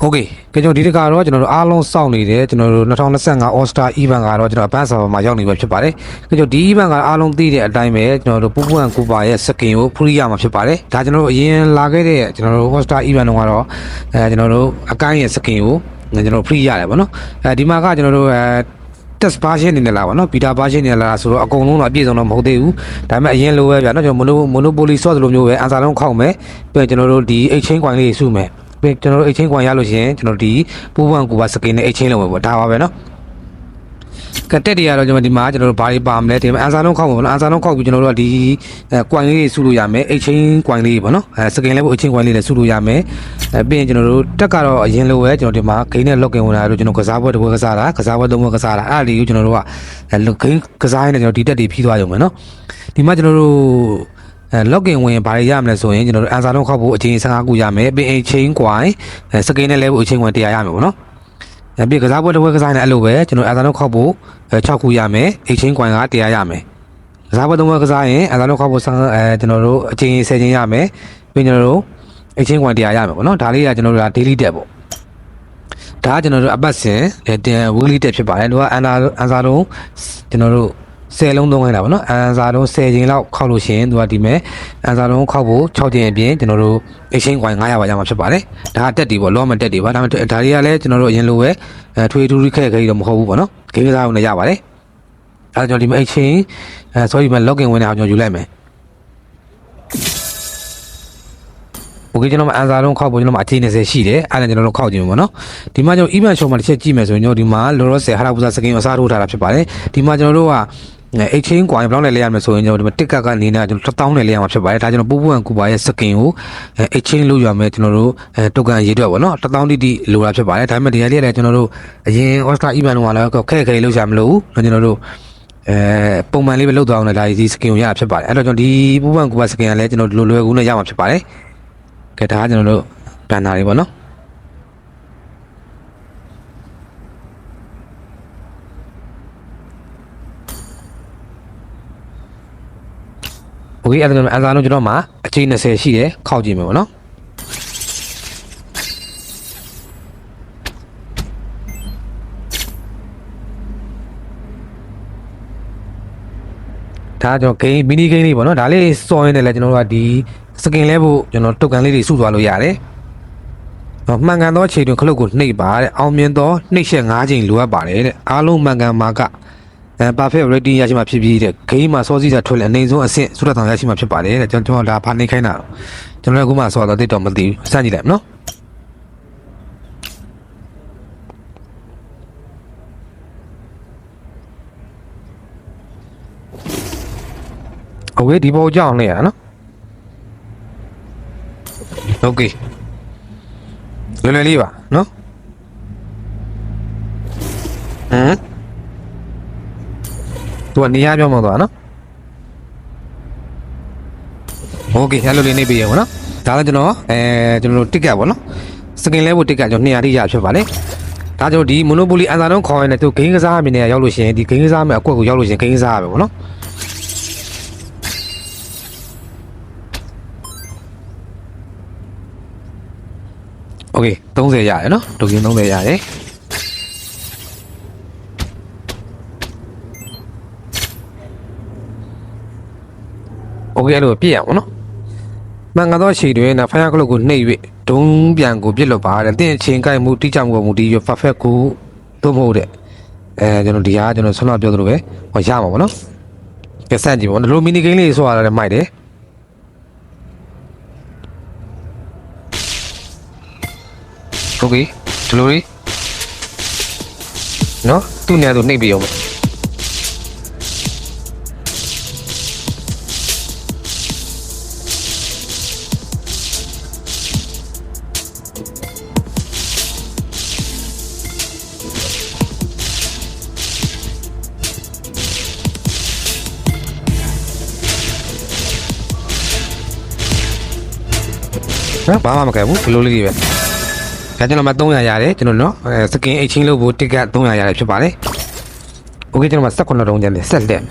โอเคကျွန်တော်ဒီတခါတော့ကျွန်တော်တို့အားလုံးစောင့်နေတယ်ကျွန်တော်တို့2025 All Star Event ကတော့ကျွန်တော် Advanced Server မှာရောက်နေပြီဖြစ်ပါတယ်ကျွန်တော်ဒီ event ကအားလုံးသိတဲ့အတိုင်းပဲကျွန်တော်တို့ပူပူဟန်ကူပါရဲ့ skin ကို free ရမှာဖြစ်ပါတယ်ဒါကျွန်တော်တို့အရင်လာခဲ့တဲ့ကျွန်တော်တို့ All Star Event တုန်းကတော့အဲကျွန်တော်တို့အကိုင်းရဲ့ skin ကိုကျွန်တော် free ရတယ်ဗောနော်အဲဒီမှာကကျွန်တော်တို့အဲ test version နေနဲ့လာပါเนาะ beta version နေလာဆိုတော့အကုန်လုံးတော့အပြည့်စုံတော့မဟုတ်သေးဘူးဒါပေမဲ့အရင်လိုပဲဗျာเนาะကျွန်တော် mono monopoly source လိုမျိုးပဲအန်စာလုံးခောက်မယ်ပြီးတော့ကျွန်တော်တို့ဒီ exchange coin လေးစုမယ်ပြီး ကျွန်တော်တို့ exchange coin ရလို့ရှိရင်ကျွန်တော်ဒီပူပန်ကူပါ skin နဲ့ exchange လုပ်မယ်ပေါ့ဒါပါပဲเนาะကတက်တွေကတော့ကျွန်တော်ဒီမှာကျွန်တော်တို့ဘာတွေပါမလဲဒီမှာအန်စာလုံးခောက်မှာပေါ့နော်အန်စာလုံးခောက်ပြီးကျွန်တော်တို့ကဒီအဲ coin လေးတွေစုလို့ရမယ် exchange coin လေးပေါ့နော်အဲ skin လေးပေါ့ exchange coin လေးလည်းစုလို့ရမယ်အဲပြီးရင်ကျွန်တော်တို့တက်ကတော့အရင်လိုပဲကျွန်တော်ဒီမှာ gain နဲ့ login ဝင်လာတော့ကျွန်တော်ကစားပွဲတစ်ပွဲကစားတာကစားပွဲသုံးပွဲကစားတာအဲ့ဒါလေးကိုကျွန်တော်တို့ကအဲ login ကစားရင်းနဲ့ကျွန်တော်ဒီတက်တွေဖြီးသွားရုံပဲနော်ဒီမှာကျွန်တော်တို့ အဲ login ဝင်ဘာတွေရမလဲဆိုရင်ကျွန်တော်တို့အန်စာလုံးခောက်ဖို့အချိန်15ခုရမယ်ပြီး exchange coin အဲ skin နဲ့လည်းဖို့ exchange coin 100ရမယ်ပေါ့နော်။ပြီးကစားပွဲတစ်ပွဲကစားနေအဲ့လိုပဲကျွန်တော်အသာတော့ခောက်ဖို့6ခုရမယ်။ exchange coin က100ရမယ်။ကစားပွဲသုံးပွဲကစားရင်အသာတော့ခောက်ဖို့အဲကျွန်တော်တို့အချိန်10ချိန်ရမယ်။ပြီးကျွန်တော်တို့ exchange coin 100ရမယ်ပေါ့နော်။ဒါလေးကကျွန်တော်တို့က daily debt ပေါ့။ဒါကကျွန်တော်တို့အပတ်စဉ်တင် weekly debt ဖြစ်ပါတယ်။တို့ကအန်သာအန်သာတော့ကျွန်တော်တို့ 10လုံးသုံးခိုင်းတာပေါ့နော်အန်စာလုံး10ချိန်လောက်ခောက်လို့ရှိရင်သူကဒီမဲ့အန်စာလုံးခောက်ဖို့6ချိန်အပြင်ကျွန်တော်တို့ exchange coin 900ပါရမှာဖြစ်ပါတယ်ဒါကတက်တီပေါ့ law မတက်တီပါဒါမှဒါတွေကလည်းကျွန်တော်တို့အရင်လိုပဲအဲထွေထူးထူးခက်ခဲကြီးတော့မဟုတ်ဘူးပေါ့နော်ဂိမ်းကစားအောင်လည်းရပါတယ်အဲကျွန်တော်ဒီမဲ့ exchange အဲ sorry မဲ့ login ဝင်နေအောင်ကျွန်တော်ယူလိုက်မယ်โอเคကျွန်တော်အန်စာလုံးခောက်ဖို့ကျွန်တော်အချိန်20ရှိတယ်အဲ့ဒါကျွန်တော်တို့ခောက်ကြည့်မှာပေါ့နော်ဒီမှာကျွန်တော် event show မှာတစ်ချက်ကြည့်မယ်ဆိုရင်ကျွန်တော်ဒီမှာ Loros ဟာရာပူဇာစကင်ကိုအစားထိုးထားတာဖြစ်ပါတယ်ဒီမှာကျွန်တော်တို့ကအဲ exchange coin ဘယ်လောက်နဲ့လဲရမလဲဆိုရင်ကျွန်တော်ဒီမှာ ticket ကနေနဲ့ကျွန်တော်1000နဲ့လဲရမှာဖြစ်ပါတယ်ဒါကျွန်တော်ပူပူဟန်ကူပါရဲ့စကင်ကိုအဲ exchange လုပ်ရမယ်ကျွန်တော်တို့အဲ token ရေးအတွက်ပေါ့နော်1000တိတိလိုတာဖြစ်ပါတယ်ဒါပေမဲ့ဒီဟာလေးလည်းကျွန်တော်တို့အရင် Oscar event တုန်းကလည်းခက်ခဲလုပ်ရမလို့ဘူးကျွန်တော်တို့အဲပုံမှန်လေးပဲလုပ်သွားအောင်လည်းဒါဒီစကင်ကိုရတာဖြစ်ပါတယ်အဲ့တော့ကျွန်တော်ဒီပူပူဟန်ကူပါစကင်ကလည်းကျွန်တော်လွယ်လွယ်ကူနဲ့ရမှာဖြစ်ပါတယ်ကဲဒါကကျွန်တော်တို့ဘန်နာတွေပေါ့နော် โอเคအဲ့ဒါအန်စာလုံးကျွန်တော်မှာအချိန်20ရှိတယ်ခောက်ကြည့်မယ်ပေါ့နော်ဒါကျွန်တော်ဂိမ်းမီနီဂိမ်းလေးပေါ့နော်ဒါလေးစော်ရင်းနဲ့လည်းကျွန်တော်တို့ကဒီစကင်လဲဖို့ကျွန်တော်တုတ်ကန်လေးတွေစုသွားလို့ရတယ်ဟောမှန်ကန်သောအခြေတွင်ခလုတ်ကိုနှိပ်ပါတဲ့အောင်မြင်သောနှိပ်ရှက်၅ချိန်လိုအပ်ပါတယ်တဲ့အားလုံးမှန်ကန်မှာက အဲ perfect rating ရရှိမှာဖြစ်ပြီးတဲ့ဂိမ်းမှာစောစီးတာထွက်လဲအနေဆုံးအဆင့်စုရတောင်ရရှိမှာဖြစ်ပါတယ်တဲ့ကျွန်တော်ဒါဖာနေခိုင်းတာတော့ကျွန်တော်လည်းအခုမှဆောတော့တိတ်တော့မသိဘူးစမ်းကြည့်လိုက်မနော်โอเคဒီပေါ်ကြောင်းနေရနော်โอเคလွယ်လွယ်လေးပါနော်ဟမ် သူကနေရာပြောင်းမသွားနော်โอเคအဲ့လိုလေးနေပြီရပါတော့ဒါလည်းကျွန်တော်အဲကျွန်တော်တို့ ticket ပေါ့နော်စကင်လဲဖို့ ticket ကျွန်တော်200တိရဖြစ်ပါလေဒါကျွန်တော်ဒီ monopoly အန်စာလုံးခေါ်ရင်လည်းသူဂိမ်းကစားမြင်နေရောက်လို့ရှိရင်ဒီဂိမ်းကစားမယ့်အကွက်ကိုရောက်လို့ရှိရင်ဂိမ်းကစားရပဲပေါ့နော်โอเค30ရတယ်နော်ဒုကင်း30ရတယ် โอเคအဲ့လိုပြည့်ရအောင်နော်မှန်ကန်သောခြေတွင်ဖိုင်ယာကလုတ်ကိုနှိပ်၍ဒုံးပြန်ကိုပြစ်လွတ်ပါတဲ့တင့်အချင်းကိုက်မှုတိကျမှုပေါ်မူတည်ရ perfect ကိုသို့မဟုတ်တဲ့အဲကျွန်တော်ဒီဟာကျွန်တော်ဆွမ်းမပြောသလိုပဲဟောရမှာပေါ့နော်ကဲစမ်းကြည့်ပေါ့ဒီလိုမီနီဂိမ်းလေးဆိုရတာလည်းမိုက်တယ်โอเคဒီလိုလေးနော်သူ့နေရာသူနှိပ်ပြီးအောင် နော်ဘာမှမကဲဘူးဘလိုလေးတွေပဲဒါကျွန်တော်မှ300ရတယ်ကျွန်တော်နော်အဲစကင် exchange လုပ်ဖို့ ticket 300ရတယ်ဖြစ်ပါတယ်โอเคကျွန်တော်မှ18တုံးကျန်တယ်ဆက်လက်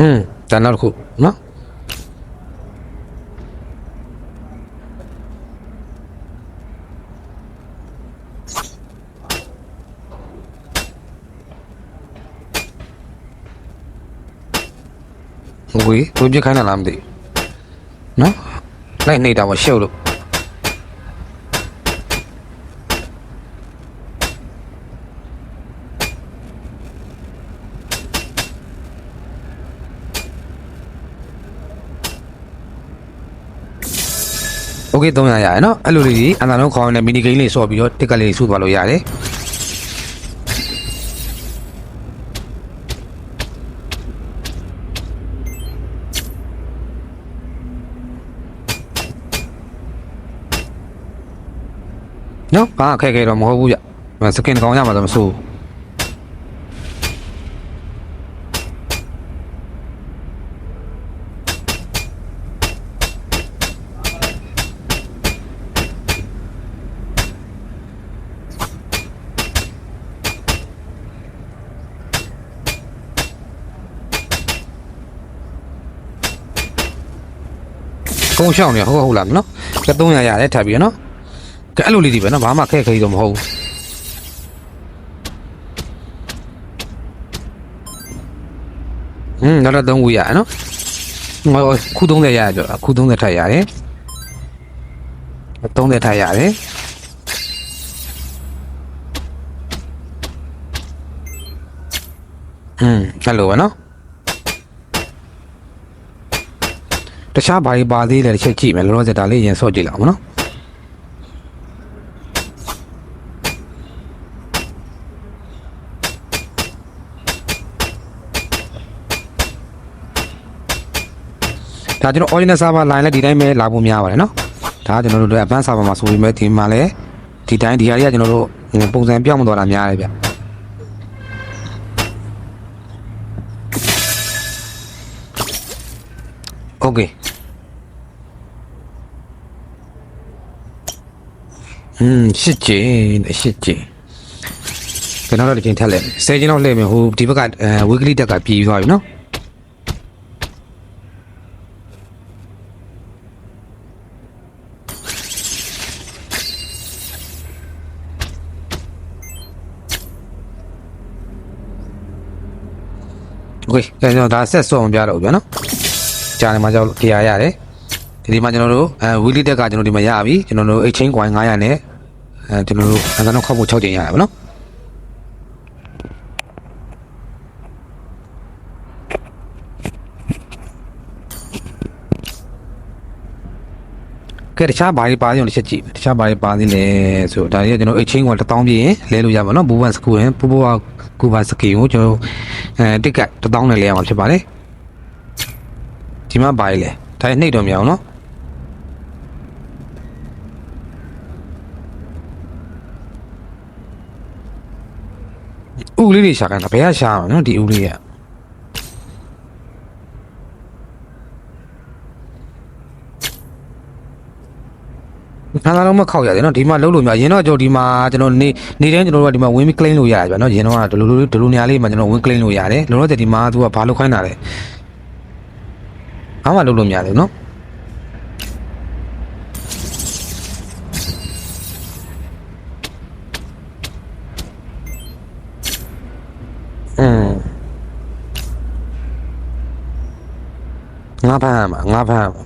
อืมဒါနောက်တစ်ခုနော် ဝေးဝေးပြစ်ခိုင်းတာလားမသိနော်လိုက်နေတာမရှုပ်လို့โอเค300ရရယ်နော်အဲ့လိုလေးကြီးအန်တာလုံးခေါင်းနဲ့မီနီဂိမ်းလေးဆော့ပြီးတော့တက်ကလေးစုသွားလို့ရတယ် နော်ဘာအခက်အခဲတော့မဟုတ်ဘူးဗျစကင်ကောင်ရမှာတော့မဆိုးကုန်းရှောင်းနေဟုတ်ဟုတ်လားမနော်က300ရတယ်ထပ်ပြီးနော် ကဲအဲ့လိုလေးဒီပဲနော်ဘာမှခက်ခဲတော့မဟုတ်ဘူးဟင်းနောက်တော့3ဝီရနော်ဟိုခု30ရရကြောခု30ထပ်ရတယ်30ထပ်ရတယ်ဟင်းအဲ့လိုပဲနော်တခြားဘာတွေပါသေးလဲတစ်ချက်ကြည့်မယ်လောလောဆယ်ဒါလေးရင်ဆော့ကြည့်လောက်မနော် ဒါကျွန်တော် original server line လည်းဒီတိုင်းပဲလာဖို့များပါတယ်နော်ဒါကကျွန်တော်တို့ advanced server မှာဆိုပြီးမဲ့ဒီမှာလည်းဒီတိုင်းဒီဟာတွေကကျွန်တော်တို့ပုံစံပြောင်းမသွားတာများတယ်ဗျ Okay อืมရှစ်ကျင်းရှစ်ကျင်းကျွန်တော်တို့ဒီချိန်ထက်လဲ10ကျင်းတော့လှည့်မယ်ဟိုဒီဘက်ကအဲ weekly တက်ကပြည်သွားပြီနော် โอเคကျွန်တော်ဒါဆက်ဆော့မပြတော့ဘူးဗျာနော်ကြားနေမှာကြောက်တရားရတယ်ဒီဒီမှာကျွန်တော်တို့အဲဝီလီတက်ကကျွန်တော်ဒီမှာရပြီကျွန်တော်တို့ exchange coin 900နဲ့အဲကျွန်တော်တို့အန်ကတော့ခောက်ဖို့6ကျင်ရတယ်ဗျာနော်ကဲတခြားဘာတွေပါသေးအောင်တစ်ချက်ကြည့်တခြားဘာတွေပါသေးလဲဆိုတော့ဒါတွေကကျွန်တော် exchange coin 1000ပြည့်ရင်လဲလို့ရပါတော့ဘူဘန်စကူရင်ပူပူကူ ဘာစကီကိုကျွန်တော်အဲတစ်ကတ်1000နဲ့လဲရမှာဖြစ်ပါတယ်ဒီမှာဘာလဲဒါနှိပ်တော့မရအောင်နော်ဥလေးတွေရှာခိုင်းတာဘယ်ကရှာမှာနော်ဒီဥလေးက နားလာတော့မခောက်ရတယ်နော်ဒီမှာလုံးလို့များရင်တော့ကျွန်တော်ဒီမှာကျွန်တော်နေနေတိုင်းကျွန်တော်တို့ကဒီမှာဝင်းမကလိန်လို့ရတယ်ဗျာနော်ရင်တော့ကဒီလိုလိုဒီလိုနေရာလေးမှာကျွန်တော်ဝင်းကလိန်လို့ရတယ်လောလောဆယ်ဒီမှာသူကဘာလို့ခိုင်းတာလဲအားမလုံးလို့များတယ်နော်อืมငါဖမ်းမှာငါဖမ်းမှာ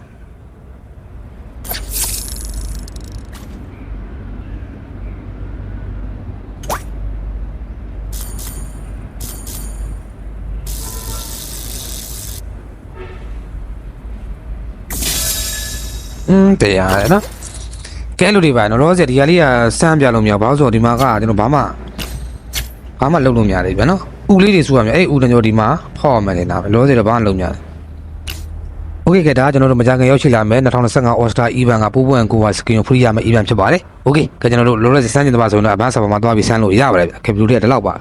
อืมတရားရယ်နော်ကဲလို့ဒီပါနော်လောဆယ်ဒီဟာလေးကစမ်းပြလို့မရဘာလို့ဆိုတော့ဒီမှာကကျွန်တော်ဘာမှဘာမှလုပ်လို့မရသေးဘူးဗျာနော်ဥလေးတွေစူရမယ်အဲ့ဥတညိုဒီမှာဖောက်ရမယ်လေနာပဲလောဆယ်တော့ဘာမှလုပ်မရတယ်โอเคကဲဒါကကျွန်တော်တို့မကြခင်ရောက်ရှိလာမယ်2025 All Star Event ကပိုးပွင့်ကိုပါ skin ကို free ရမယ့် event ဖြစ်ပါတယ်โอเคကဲကျွန်တော်တို့လောလောဆယ်စမ်းကျင်တပါဆိုရင်တော့ advance server မှာသွားပြီးစမ်းလို့ရပါတယ်ဗျာကဲဘလူးတွေကဒီလောက်ပါ